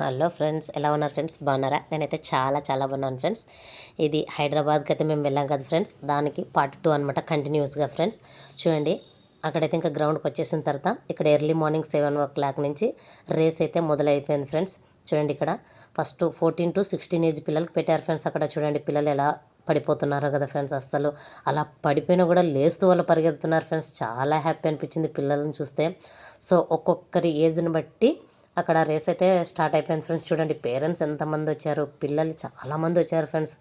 Hello friends ఎలా ఉన్నారు friends? బాగున్నారా? నేనైతే చాలా చాలా బాగున్నాను ఫ్రెండ్స్. ఇది హైదరాబాద్కి అయితే మేము వెళ్ళాం కదా ఫ్రెండ్స్. దానికి పార్ట్ టూ అనమాట కంటిన్యూస్గా ఫ్రెండ్స్. చూడండి అక్కడైతే ఇంకా గ్రౌండ్కి వచ్చేసిన తర్వాత ఇక్కడ early morning seven o'clock నుంచి రేస్ అయితే మొదలైపోయింది ఫ్రెండ్స్. చూడండి ఇక్కడ first fourteen to sixteen age పిల్లలకి పెట్టారు ఫ్రెండ్స్. అక్కడ చూడండి పిల్లలు ఎలా పడిపోతున్నారు కదా ఫ్రెండ్స్ అస్సలు. అలా పడిపోయినా కూడా లేస్తూ వాళ్ళు పరిగెత్తున్నారు ఫ్రెండ్స్. చాలా హ్యాపీ అనిపించింది పిల్లలను చూస్తే. సో ఒక్కొక్కరి ఏజ్ని బట్టి అక్కడ రేస్ అయితే స్టార్ట్ అయిపోయింది ఫ్రెండ్స్. చూడండి పేరెంట్స్ ఎంతమంది వచ్చారు పిల్లలు చాలామంది వచ్చారు ఫ్రెండ్స్.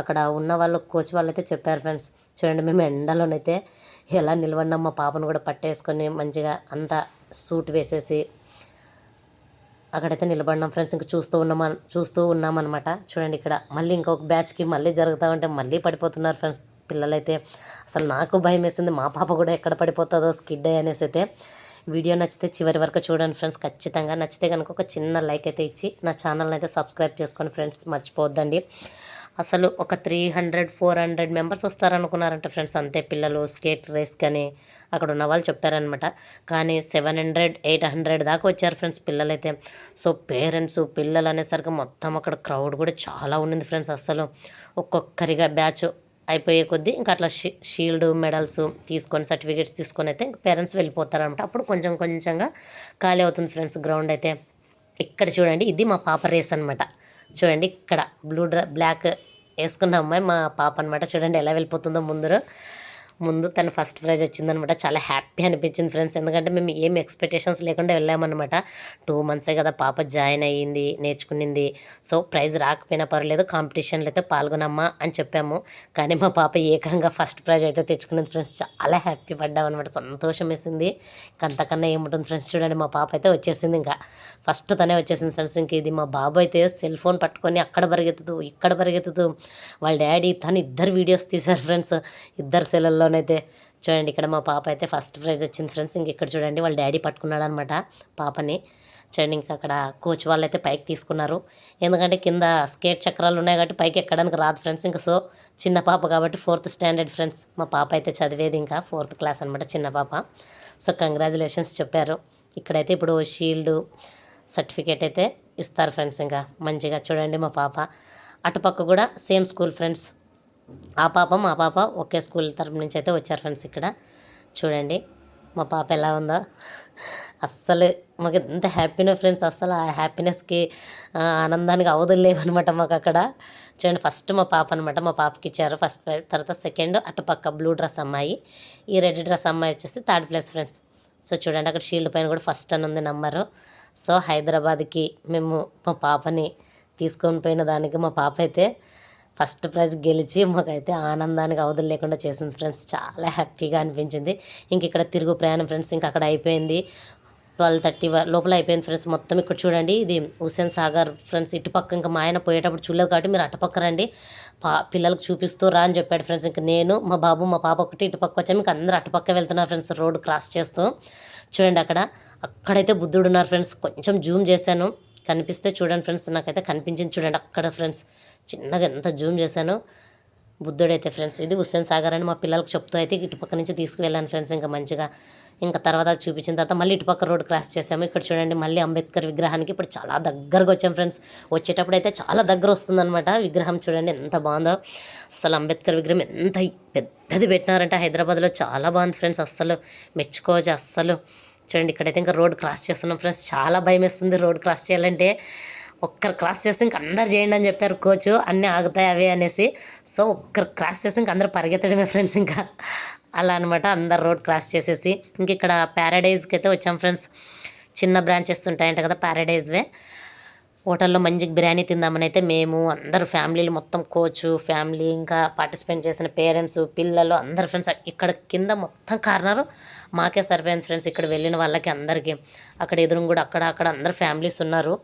అక్కడ ఉన్న వాళ్ళు కోచ్ వాళ్ళు అయితే చెప్పారు ఫ్రెండ్స్. చూడండి మేము ఎండలోనైతే ఎలా నిలబడినాం మా పాపను కూడా పట్టేసుకొని మంచిగా అంతా సూట్ వేసేసి అక్కడైతే నిలబడినాం ఫ్రెండ్స్. ఇంకా చూస్తూ ఉన్నాం చూస్తూ ఉన్నామన్నమాట. చూడండి ఇక్కడ మళ్ళీ ఇంకొక బ్యాచ్కి మళ్ళీ జరుగుతూ ఉంటే మళ్ళీ పడిపోతున్నారు ఫ్రెండ్స్ పిల్లలైతే. అసలు నాకు భయం వేసింది మా పాప కూడా ఎక్కడ పడిపోతుందో స్కిడ్ అనేసి అయితే. వీడియో నచ్చితే చివరి వరకు చూడండి ఫ్రెండ్స్. ఖచ్చితంగా నచ్చితే కనుక ఒక చిన్న లైక్ అయితే ఇచ్చి నా ఛానల్ని అయితే సబ్స్క్రైబ్ చేసుకోండి ఫ్రెండ్స్ మర్చిపోవద్దండి. అసలు ఒక three hundred four hundred members వస్తారనుకున్నారంట friends. అంతే పిల్లలు స్కేట్ రేస్ కానీ అక్కడ ఉన్న వాళ్ళు చెప్పారనమాట కానీ సెవెన్ హండ్రెడ్ ఎయిట్ హండ్రెడ్ దాకా వచ్చారు ఫ్రెండ్స్ పిల్లలైతే. సో పేరెంట్స్ పిల్లలు అనేసరికి మొత్తం అక్కడ క్రౌడ్ కూడా చాలా ఉండింది ఫ్రెండ్స్. అసలు ఒక్కొక్కరిగా బ్యాచ్ అయిపోయే కొద్దీ ఇంకా అట్లా షీ షీల్డ్ మెడల్స్ తీసుకొని సర్టిఫికేట్స్ తీసుకొని అయితే పేరెంట్స్ వెళ్ళిపోతారనమాట అప్పుడు కొంచెం కొంచెంగా ఖాళీ అవుతుంది ఫ్రెండ్స్ గ్రౌండ్ అయితే. ఇక్కడ చూడండి ఇది మా పాప రేస్ అనమాట చూడండి ఇక్కడ బ్లూ డ్రా బ్లాక్ వేసుకున్న అమ్మాయి మా పాప అనమాట చూడండి ఎలా వెళ్ళిపోతుందో ముందర. ముందు తను ఫస్ట్ ప్రైజ్ వచ్చిందనమాట. చాలా హ్యాపీ అనిపించింది ఫ్రెండ్స్ ఎందుకంటే మేము ఏం ఎక్స్పెక్టేషన్స్ లేకుండా వెళ్ళామన్నమాట టూ మంత్సే కదా పాప జాయిన్ అయ్యింది నేర్చుకునింది. సో ప్రైజ్ రాకపోయినా పర్లేదు కాంపిటీషన్లో అయితే పాల్గొనమ్మా అని చెప్పాము. కానీ మా పాప ఏకంగా ఫస్ట్ ప్రైజ్ అయితే తెచ్చుకున్నది ఫ్రెండ్స్ చాలా హ్యాపీ పడ్డాం అనమాట సంతోషం వేసింది. అంతకన్నా ఏముంటుంది ఫ్రెండ్స్ చూడండి మా పాప అయితే వచ్చేసింది ఇంకా. ఫస్ట్ తనే వచ్చేసింది ఫ్రెండ్స్ ఇంక ఇది మా బాబు అయితే సెల్ ఫోన్ పట్టుకొని అక్కడ పరిగెత్తుతూ ఇక్కడ పరిగెత్తుతూ వాళ్ళ డాడీ తను ఇద్దరు వీడియోస్ తీశారు ఫ్రెండ్స్ ఇద్దరు సెలల్లో అయితే చూడండి ఇక్కడ మా పాప అయితే ఫస్ట్ ప్రైజ్ వచ్చింది ఫ్రెండ్స్ ఇంక ఇక్కడ చూడండి వాళ్ళ డాడీ పట్టుకున్నాడు అనమాట పాపని. చూడండి ఇంకా అక్కడ కోచ్ వాళ్ళు అయితే పైకి తీసుకున్నారు. ఎందుకంటే కింద స్కేట్ చక్రాలు ఉన్నాయి కాబట్టి పైకి ఎక్కడానికి రాదు ఫ్రెండ్స్ ఇంకా సో చిన్న పాప కాబట్టి ఫోర్త్ స్టాండర్డ్ ఫ్రెండ్స్ మా పాప అయితే చదివేది ఇంకా ఫోర్త్ క్లాస్ అనమాట చిన్న పాప. సో కంగ్రాచులేషన్స్ చెప్పారు. ఇక్కడైతే ఇప్పుడు షీల్డ్ సర్టిఫికేట్ అయితే ఇస్తారు ఫ్రెండ్స్ ఇంకా మంచిగా చూడండి మా పాప. అటుపక్క కూడా సేమ్ స్కూల్ ఫ్రెండ్స్ ఆ పాప మా పాప ఒకే స్కూల్ తరపు నుంచి అయితే వచ్చారు ఫ్రెండ్స్ ఇక్కడ. చూడండి మా పాప ఎలా ఉందో. అస్సలు మాకు ఎంత హ్యాపీనో ఫ్రెండ్స్ అస్సలు ఆ హ్యాపీనెస్కి ఆనందానికి అవధులు లేవనమాట మాకు అక్కడ. చూడండి ఫస్ట్ మా పాప అనమాట మా పాపకి ఇచ్చారు. ఫస్ట్ ప్రైజ్ తర్వాత సెకండ్ అటుపక్క బ్లూ డ్రెస్ అమ్మాయి. ఈ రెడ్ డ్రెస్ అమ్మాయి వచ్చేసి థర్డ్ ప్లేస్ ఫ్రెండ్స్. సో చూడండి అక్కడ షీల్డ్ పైన కూడా ఫస్ట్ అని ఉంది నెంబరు సో హైదరాబాద్కి మేము మా పాపని తీసుకొని పోయిన దానికి మా పాప అయితే ఫస్ట్ ప్రైజ్ గెలిచి మాకైతే ఆనందానికి అవధులు లేకుండా చేసింది ఫ్రెండ్స్ చాలా హ్యాపీగా అనిపించింది. ఇంక ఇక్కడ తిరుగు ప్రయాణం ఫ్రెండ్స్ ఇంక అక్కడ అయిపోయింది. ట్వెల్వ్ థర్టీ లోపల అయిపోయింది ఫ్రెండ్స్ మొత్తం ఇక్కడ చూడండి. ఇది హుసేన్ సాగర్ ఫ్రెండ్స్ ఇటుపక్క ఇంకా మా ఆయన పోయేటప్పుడు చూడలేదు కాబట్టి మీరు అటుపక్క రండి. పా పిల్లలకు చూపిస్తూ రా అని చెప్పాడు ఫ్రెండ్స్ ఇంకా నేను మా బాబు మా పాప ఒకటి ఇటుపక్క వచ్చాము. ఇంకా అందరూ అటుపక్క వెళ్తున్నారు ఫ్రెండ్స్ రోడ్ క్రాస్ చేస్తూ. చూడండి అక్కడ. అక్కడైతే బుద్ధుడు ఉన్నారు ఫ్రెండ్స్ కొంచెం జూమ్ చేశాను. కనిపిస్తే చూడండి ఫ్రెండ్స్ నాకైతే కనిపించింది చూడండి అక్కడ ఫ్రెండ్స్ చిన్నగా ఎంత జూమ్ చేశానో. బుద్ధుడైతే ఫ్రెండ్స్ ఇది హుస్సేన్ సాగర్ అని మా పిల్లలకు చెప్తూ అయితే ఇటుపక్క నుంచి తీసుకువెళ్ళాను ఫ్రెండ్స్ ఇంకా మంచిగా. ఇంకా తర్వాత చూపించిన తర్వాత మళ్ళీ ఇటుపక్క రోడ్ క్రాస్ చేసాము ఇక్కడ చూడండి మళ్ళీ అంబేద్కర్ విగ్రహానికి ఇప్పుడు చాలా దగ్గరకు వచ్చాం ఫ్రెండ్స్. వచ్చేటప్పుడు అయితే చాలా దగ్గర వస్తుందన్నమాట విగ్రహం చూడండి ఎంత బాగుందో. అసలు అంబేద్కర్ విగ్రహం ఎంత పెద్దది పెట్టినారంటే. హైదరాబాద్లో చాలా బాగుంది ఫ్రెండ్స్ అస్సలు మెచ్చుకోవచ్చు అస్సలు. చూడండి ఇక్కడైతే ఇంకా రోడ్ క్రాస్ చేస్తున్నాం ఫ్రెండ్స్ చాలా భయం వేస్తుంది రోడ్ క్రాస్ చేయాలంటే. ఒక్కరు క్రాస్ చేసి ఇంక అందరు చేయండి అని చెప్పారు కోచ్ అన్నీ ఆగుతాయి అవే అనేసి. సో ఒక్కరు క్రాస్ చేసి ఇంక అందరు పరిగెత్తడమే ఫ్రెండ్స్ ఇంకా. అలా అనమాట అందరు రోడ్ క్రాస్ చేసేసి. ఇంక ఇక్కడ ప్యారడైజ్కి అయితే వచ్చాం ఫ్రెండ్స్. చిన్న బ్రాంచెస్ ఉంటాయంట కదా ప్యారడైజ్వే హోటల్లో మంచిగా బిర్యానీ తిందామని అయితే మేము అందరు ఫ్యామిలీలు మొత్తం కోచ్ ఫ్యామిలీ ఇంకా పార్టిసిపేట్ చేసిన పేరెంట్స్ పిల్లలు అందరు ఫ్రెండ్స్ ఇక్కడ కింద మొత్తం కార్నర్ మాకే సరిపోయింది ఫ్రెండ్స్. ఇక్కడ వెళ్ళిన వాళ్ళకి అందరికీ. అక్కడ ఎదురు కూడా అక్కడ అక్కడ అందరు ఫ్యామిలీస్ ఉన్నారు.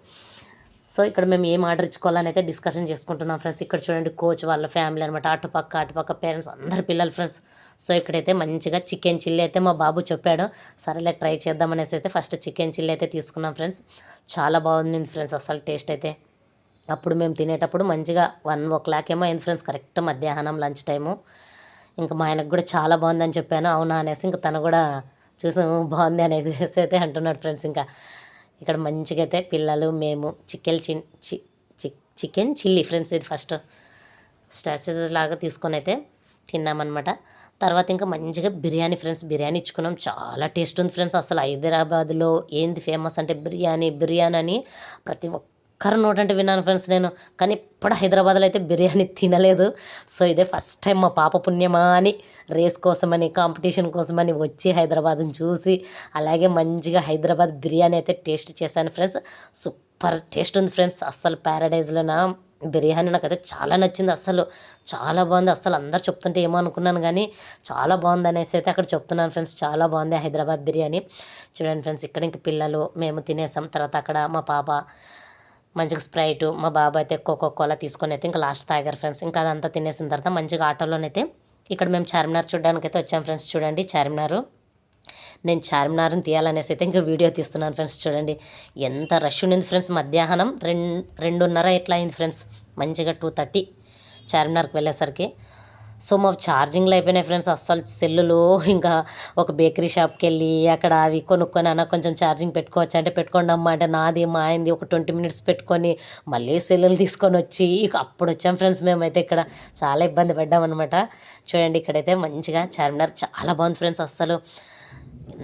సో ఇక్కడ మేము ఏం ఆర్డర్ ఇచ్చుకోవాలని అయితే డిస్కషన్ చేసుకుంటున్నాం ఫ్రెండ్స్. ఇక్కడ చూడండి కోచ్ వాళ్ళ ఫ్యామిలీ అనమాట అటుపక్క అటుపక్క పేరెంట్స్ అందరు పిల్లలు ఫ్రెండ్స్. సో ఇక్కడైతే మంచిగా చికెన్ చిల్లీ అయితే మా బాబు చెప్పాడు. సరేలే ట్రై చేద్దామనేసి అయితే ఫస్ట్ చికెన్ చిల్లీ అయితే తీసుకున్నాం ఫ్రెండ్స్. చాలా బాగుంది ఫ్రెండ్స్ అసలు టేస్ట్ అయితే. అప్పుడు మేము తినేటప్పుడు మంచిగా వన్ ఓ క్లాక్ ఏమో అయింది ఫ్రెండ్స్. కరెక్ట్ మధ్యాహ్నం లంచ్ టైము. ఇంకా మా ఆయనకు కూడా చాలా బాగుందని చెప్పాను. అవునా అనేసి ఇంకా తను కూడా చూసాము బాగుంది అనేసి అయితే అంటున్నాడు ఫ్రెండ్స్ ఇంకా. ఇక్కడ మంచిగా అయితే పిల్లలు మేము చికెన్ చిన్ చి చి- చికెన్ చిల్లీ ఫ్రెండ్స్ ఇది ఫస్ట్ స్టార్చెస్ లాగా తీసుకొని అయితే తిన్నామన్నమాట. తర్వాత ఇంకా మంచిగా బిర్యానీ ఫ్రెండ్స్ బిర్యానీ ఇచ్చుకున్నాం. చాలా టేస్ట్ ఉంది ఫ్రెండ్స్. అసలు హైదరాబాద్లో ఏంది ఫేమస్ అంటే బిర్యానీ బిర్యానీ అని ప్రతి ఒక్క కర్నూట్ అంటే విన్నాను ఫ్రెండ్స్ నేను. కానీ ఇప్పుడు హైదరాబాద్లో అయితే బిర్యానీ తినలేదు. సో ఇదే ఫస్ట్ టైం మా పాప పుణ్యమా అని రేస్ కోసమని కాంపిటీషన్ కోసమని వచ్చి హైదరాబాద్ని చూసి అలాగే మంచిగా హైదరాబాద్ బిర్యానీ అయితే టేస్ట్ చేశాను ఫ్రెండ్స్ సూపర్ టేస్ట్ ఉంది ఫ్రెండ్స్ అస్సలు ప్యారడైజ్లోనా బిర్యానీ నాకైతే చాలా నచ్చింది అసలు చాలా బాగుంది. అసలు అందరు చెప్తుంటే ఏమో అనుకున్నాను కానీ చాలా బాగుంది అనేసి అయితే అక్కడ చెప్తున్నాను ఫ్రెండ్స్ చాలా బాగుంది హైదరాబాద్ బిర్యానీ. చూడండి ఫ్రెండ్స్ ఇక్కడ ఇంక పిల్లలు మేము తినేసాం. తర్వాత అక్కడ మా పాప మంచిగా స్ప్రైట్ మా బాబు అయితే కోకో కోలా తీసుకొని అయితే ఇంకా లాస్ట్ తాగారు ఫ్రెండ్స్ ఇంకా అదంతా తినేసిన తర్వాత మంచిగా ఆటోలోనైతే ఇక్కడ మేము చార్మినార్ చూడడానికి అయితే వచ్చాం ఫ్రెండ్స్ చూడండి చార్మినారు. నేను చార్మినార్ని తీయాలనేసి అయితే ఇంకా వీడియో తీస్తున్నాను ఫ్రెండ్స్ చూడండి ఎంత రష్ ఉండింది ఫ్రెండ్స్ మధ్యాహ్నం రెండు రెండున్నర ఎట్లా అయింది ఫ్రెండ్స్ మంచిగా టూ థర్టీ చార్మినార్కి వెళ్ళేసరికి. సో మా ఛార్జింగ్లు అయిపోయినాయి ఫ్రెండ్స్. అస్సలు సెల్లులు ఇంకా ఒక బేకరీ షాప్కి వెళ్ళి అక్కడ అవి కొనుక్కొని అన్న కొంచెం ఛార్జింగ్ పెట్టుకోవచ్చు? అంటే పెట్టుకోండి అమ్మ అంటే నాది మా అయింది ఒక ట్వంటీ మినిట్స్ పెట్టుకొని మళ్ళీ సెల్లులు తీసుకొని వచ్చి ఇక అప్పుడు వచ్చాం ఫ్రెండ్స్ మేమైతే ఇక్కడ. చాలా ఇబ్బంది పడ్డామన్నమాట. చూడండి ఇక్కడైతే మంచిగా చార్మినార్ చాలా బాగుంది ఫ్రెండ్స్. అస్సలు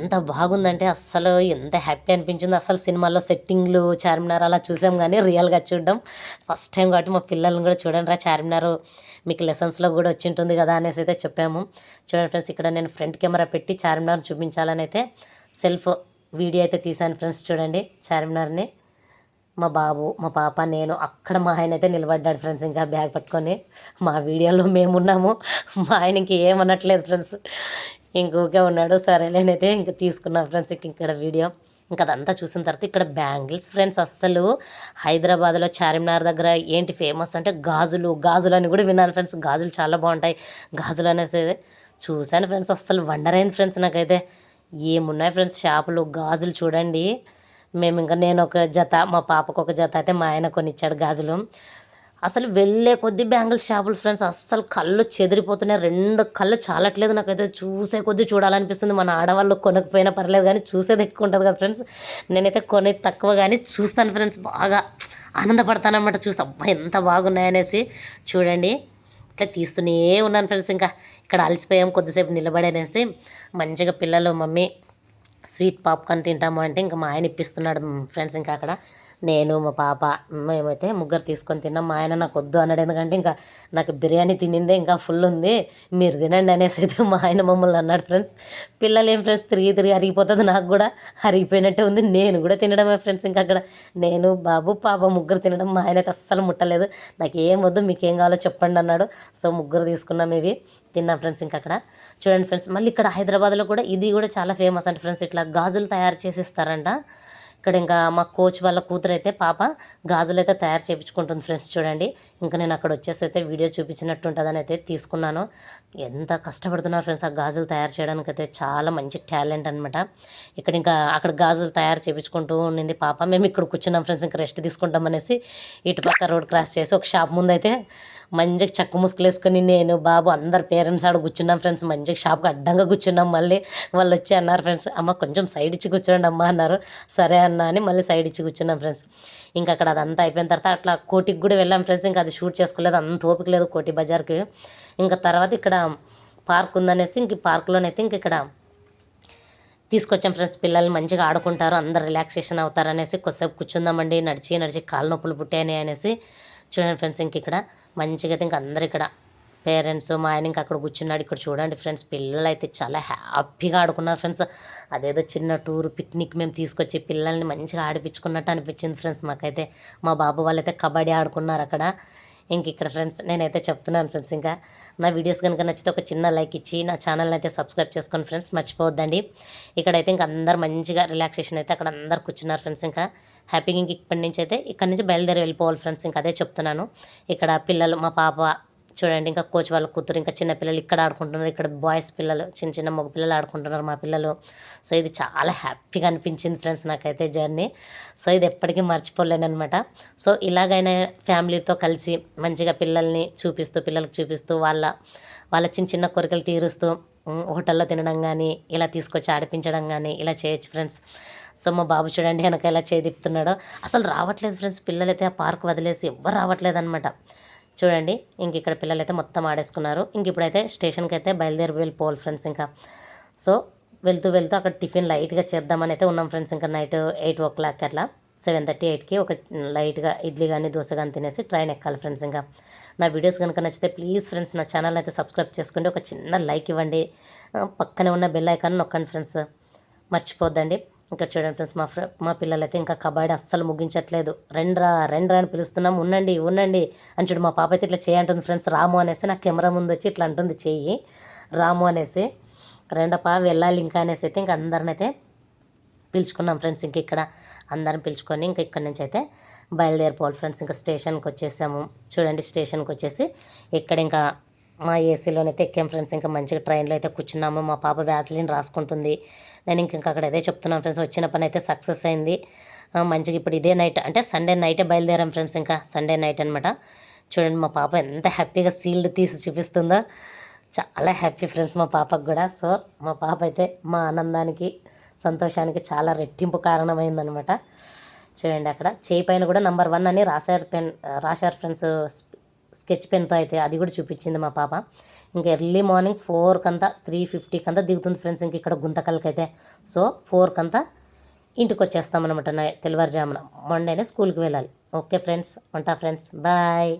ఎంత బాగుందంటే అస్సలు ఎంత హ్యాపీ అనిపించింది. అసలు సినిమాలో సెట్టింగ్లు చార్మినార్ అలా చూసాం కానీ రియల్గా చూడడం. ఫస్ట్ టైం కాబట్టి మా పిల్లల్ని కూడా చూడండి రా చార్మినార్ మీకు లెసన్స్లో కూడా వచ్చి ఉంటుంది కదా అనేసి అయితే చెప్పాము. చూడండి ఫ్రెండ్స్ ఇక్కడ నేను ఫ్రంట్ కెమెరా పెట్టి చార్మినార్ చూపించాలని అయితే సెల్ఫ్ వీడియో అయితే తీశాను ఫ్రెండ్స్ చూడండి చార్మినార్ని. మా బాబు మా పాప నేను అక్కడ మా ఆయన అయితే నిలబడ్డాడు ఫ్రెండ్స్ ఇంకా బ్యాగ్ పట్టుకొని. మా వీడియోలో మేమున్నాము. మా ఆయన ఇంక ఏమనట్లేదు ఫ్రెండ్స్. ఇంకొకే ఉన్నాడు సరేలేనైతే ఇంకా తీసుకున్నాం ఫ్రెండ్స్ ఇంక ఇక్కడ వీడియో. ఇంకా అదంతా చూసిన తర్వాత ఇక్కడ బ్యాంగిల్స్ ఫ్రెండ్స్ అస్సలు హైదరాబాద్లో చార్మినార్ దగ్గర ఏంటి ఫేమస్ అంటే గాజులు గాజులు అని కూడా విన్నాను ఫ్రెండ్స్. గాజులు చాలా బాగుంటాయి. గాజులు అనేసి చూశాను ఫ్రెండ్స్. అస్సలు వండర్ అయింది ఫ్రెండ్స్ నాకైతే. ఏమున్నాయి ఫ్రెండ్స్ షాపులు గాజులు చూడండి. మేము ఇంకా నేను ఒక జత మా పాపకు ఒక జత అయితే మా ఆయన కొనిచ్చాడు గాజులు. అసలు వెళ్ళే కొద్ది బ్యాంగిల్ షాపులు ఫ్రెండ్స్ అస్సలు కళ్ళు చెదిరిపోతున్నాయి. రెండు కళ్ళు చాలట్లేదు నాకైతే. చూసే కొద్ది చూడాలనిపిస్తుంది. మన ఆడవాళ్ళు కొనకపోయినా పర్లేదు కానీ చూసేది ఎక్కువ ఉంటుంది కదా ఫ్రెండ్స్. నేనైతే కొనేది తక్కువ కానీ చూస్తాను ఫ్రెండ్స్. బాగా ఆనందపడతానమాట చూసి అబ్బా ఎంత బాగున్నాయనేసి చూడండి. ఇట్లా తీస్తూనే ఉన్నాను ఫ్రెండ్స్ ఇంకా. ఇక్కడ అలసిపోయాం కొద్దిసేపు నిలబడనేసి. మంచిగా పిల్లలు మమ్మీ స్వీట్ పాప్కార్న్ తింటాము అంటే ఇంకా మా ఆయన ఇప్పిస్తున్నాడు ఫ్రెండ్స్ ఇంకా అక్కడ. నేను మా పాప మేమైతే ముగ్గురు తీసుకొని తిన్నాం. మా ఆయన నాకు వద్దు అన్నాడు. ఎందుకంటే ఇంకా నాకు బిర్యానీ తినిందే ఇంకా ఫుల్ ఉంది. మీరు తినండి అనేసి అయితే మా ఆయన మమ్మల్ని అన్నాడు ఫ్రెండ్స్ పిల్లలు ఏం ఫ్రెండ్స్ తిరిగి తిరిగి అరిగిపోతుంది నాకు కూడా. అరిగిపోయినట్టే ఉంది. నేను కూడా తినడమే ఫ్రెండ్స్ ఇంకా అక్కడ నేను బాబు పాప ముగ్గురు తినడం మా ఆయన అయితే అస్సలు ముట్టలేదు. నాకు ఏం వద్దు మీకు ఏం కావాలో చెప్పండి అన్నాడు. సో ముగ్గురు తీసుకున్నాం ఇవి. తిన్నాం ఫ్రెండ్స్ ఇంకా అక్కడ. చూడండి ఫ్రెండ్స్ మళ్ళీ ఇక్కడ హైదరాబాద్లో కూడా ఇది కూడా చాలా ఫేమస్ అండి ఫ్రెండ్స్ ఇట్లా గాజులు తయారు చేసి ఇస్తారంట. ఇక్కడ ఇంకా మా కోచ్ వాళ్ళ కూతురు అయితే పాప గాజులు అయితే తయారు చేయించుకుంటుంది ఫ్రెండ్స్ చూడండి. ఇంకా నేను అక్కడ వచ్చేసి అయితే వీడియో చూపించినట్టు ఉంటుందని అయితే తీసుకున్నాను. ఎంత కష్టపడుతున్నారు ఫ్రెండ్స్ ఆ గాజులు తయారు చేయడానికి అయితే చాలా మంచి టాలెంట్ అనమాట ఇక్కడ ఇంకా అక్కడ గాజులు తయారు చేయించుకుంటూ ఉండింది పాప. మేము ఇక్కడ కూర్చున్నాం ఫ్రెండ్స్ ఇంకా రెస్ట్ తీసుకుంటాం అనేసి ఇటుపక్క రోడ్ క్రాస్ చేసి ఒక షాప్ ముందు అయితే మంచిగా చక్కు ముసుగులు వేసుకుని నేను బాబు అందరు పేరెంట్స్ ఆడ కూర్చున్నాం ఫ్రెండ్స్. మంచిగా షాప్కి అడ్డంగా కూర్చున్నాం మళ్ళీ. వాళ్ళు వచ్చి అన్నారు ఫ్రెండ్స్ అమ్మ కొంచెం సైడ్ ఇచ్చి కూర్చోండి అమ్మ అన్నారు. సరే అన్న అని మళ్ళీ సైడ్ ఇచ్చి కూర్చున్నాం ఫ్రెండ్స్. ఇంకా అక్కడ అదంతా అయిపోయిన తర్వాత అట్లా కోటికి కూడా వెళ్ళాం ఫ్రెండ్స్. ఇంకా అది షూట్ చేసుకోలేదు అంత ఓపిక లేదు కోటి బజార్కి. ఇంకా తర్వాత ఇక్కడ పార్క్ ఉందనేసి ఇంక పార్క్లోనైతే ఇంక ఇక్కడ తీసుకొచ్చాం ఫ్రెండ్స్. పిల్లలు మంచిగా ఆడుకుంటారు అందరు రిలాక్సేషన్ అవుతారు అనేసి కొద్దిసేపు కూర్చుందామండి. నడిచి నడిచి కాలు నొప్పులు పుట్టాయని అనేసి చూడండి ఫ్రెండ్స్ ఇంక ఇక్కడ. మంచిగా అయితే ఇంక అందరు ఇక్కడ పేరెంట్స్ మా ఆయన ఇంకా అక్కడ కూర్చున్నాడు. ఇక్కడ చూడండి ఫ్రెండ్స్ పిల్లలు అయితే చాలా హ్యాపీగా ఆడుకున్నారు ఫ్రెండ్స్. అదేదో చిన్న టూర్ పిక్నిక్ మేము తీసుకొచ్చి పిల్లల్ని మంచిగా ఆడిపించుకున్నట్టు అనిపించింది ఫ్రెండ్స్ మాకైతే. మా బాబు వాళ్ళైతే కబడ్డీ ఆడుకున్నారు అక్కడ. ఇంక ఇక్కడ ఫ్రెండ్స్ నేనైతే చెప్తున్నాను ఫ్రెండ్స్ ఇంకా. నా వీడియోస్ కనుక నచ్చితే ఒక చిన్న లైక్ ఇచ్చి నా ఛానల్ని అయితే సబ్స్క్రైబ్ చేసుకోండి ఫ్రెండ్స్ మర్చిపోవద్దండి. ఇక్కడైతే ఇంకా అందరు మంచిగా రిలాక్సేషన్ అయితే అక్కడ అందరు కూర్చున్నారు ఫ్రెండ్స్ ఇంకా. హ్యాపీగా ఇంక ఇప్పటి నుంచి అయితే ఇక్కడ నుంచి బయలుదేరి వెళ్ళిపోవాలి ఫ్రెండ్స్ ఇంకా అదే చెప్తున్నాను. ఇక్కడ పిల్లలు మా పాప చూడండి ఇంకా కోచ్ వాళ్ళ కూతురు ఇంకా చిన్న పిల్లలు ఇక్కడ ఆడుకుంటున్నారు ఇక్కడ బాయ్స్ పిల్లలు చిన్న చిన్న మగ పిల్లలు ఆడుకుంటున్నారు మా పిల్లలు. సో ఇది చాలా హ్యాపీగా అనిపించింది ఫ్రెండ్స్ నాకైతే జర్నీ సో ఇది ఎప్పటికీ మర్చిపోలేను అనమాట సో ఇలాగైనా ఫ్యామిలీతో కలిసి మంచిగా పిల్లల్ని చూపిస్తూ పిల్లలకు చూపిస్తూ వాళ్ళ వాళ్ళ చిన్న చిన్న కోరికలు తీరుస్తూ హోటల్లో తినడం కానీ ఇలా తీసుకొచ్చి ఆడిపించడం కానీ ఇలా చేయొచ్చు ఫ్రెండ్స్ సో మా బాబు చూడండి వెనక ఎలా చేదిప్తున్నాడో. అసలు రావట్లేదు ఫ్రెండ్స్ పిల్లలైతే ఆ పార్క్ వదిలేసి ఎవ్వరు రావట్లేదు అనమాట చూడండి ఇంక ఇక్కడ పిల్లలైతే మొత్తం ఆడేసుకున్నారు. ఇంక ఇప్పుడైతే స్టేషన్కి అయితే బయలుదేరి వెళ్ళిపోవాలి ఫ్రెండ్స్ ఇంకా. సో వెళ్తూ వెళ్తూ అక్కడ టిఫిన్ లైట్గా చేద్దామని అయితే ఉన్నాం ఫ్రెండ్స్ ఇంకా నైట్ ఎయిట్ ఓ క్లాక్ అట్లా. సెవెన్ థర్టీ ఎయిట్కి ఒక లైట్గా ఇడ్లీ కానీ దోశ కానీ తినేసి ట్రైన్ ఎక్కాలి ఫ్రెండ్స్ ఇంకా. నా వీడియోస్ కనుక నచ్చితే ప్లీజ్ ఫ్రెండ్స్ నా ఛానల్ అయితే సబ్స్క్రైబ్ చేసుకోండి. ఒక చిన్న లైక్ ఇవ్వండి. పక్కనే ఉన్న బెల్ ఐకాన్ నొక్కండి ఫ్రెండ్స్. మర్చిపోద్దండి. ఇంకా చూడండి ఫ్రెండ్స్ మా ఫ్రె మా పిల్లలైతే ఇంకా కబడ్డీ అస్సలు ముగించట్లేదు. రెండ్రా రెండ్రా అని పిలుస్తున్నాం. ఉండండి ఉండండి. అని చూడు మా పాప అయితే ఇట్లా చేయంటుంది ఫ్రెండ్స్ రాము అనేసి నా కెమెరా ముందు వచ్చి ఇట్లా అంటుంది చెయ్యి. రాము అనేసి రెండపా వెళ్ళాలి ఇంకా అనేసి అయితే ఇంకా అందరిని అయితే పిలుచుకున్నాం ఫ్రెండ్స్ ఇంక ఇక్కడ అందరం పిలుచుకొని ఇంకా ఇక్కడ నుంచి అయితే బయలుదేరిపోవాలి ఫ్రెండ్స్. ఇంకా స్టేషన్కి వచ్చేసాము. చూడండి స్టేషన్కి వచ్చేసి ఇక్కడ ఇంకా మా ఏసీలోనైతే ఎక్కాం ఫ్రెండ్స్. ఇంకా మంచిగా ట్రైన్లో అయితే కూర్చున్నాము. మా పాప వ్యాసలిన్ రాసుకుంటుంది. నేను ఇంక ఇంకా అక్కడ అదే చెప్తున్నాను ఫ్రెండ్స్. వచ్చిన పని అయితే సక్సెస్ అయింది. మంచిగా ఇప్పుడు ఇదే నైట్ అంటే సండే నైటే బయలుదేరాం ఫ్రెండ్స్ ఇంకా. సండే నైట్ అనమాట చూడండి మా పాప ఎంత హ్యాపీగా సీల్డ్ తీసి చూపిస్తుందో. చాలా హ్యాపీ ఫ్రెండ్స్ మా పాపకు కూడా. సో మా పాప అయితే మా ఆనందానికి సంతోషానికి చాలా రెట్టింపు కారణమైందనమాట చూడండి అక్కడ. చేయి పైన కూడా నంబర్ వన్ అని రాశారు పెన్ రాశారు ఫ్రెండ్స్. స్కెచ్ పెన్తో అయితే అది కూడా చూపించింది మా పాప. ఇంకా ఎర్లీ మార్నింగ్ ఫోర్కి అంతా త్రీ ఫిఫ్టీకి అంతా దిగుతుంది ఫ్రెండ్స్. ఇంక ఇక్కడ గుంతకల్కైతే సో ఫోర్కి అంతా ఇంటికి వచ్చేస్తామన్నమాట నై తెల్లవారుజామున. మండేనే స్కూల్కి వెళ్ళాలి. Okay friends. ఉంటా ఫ్రెండ్స్. బాయ్.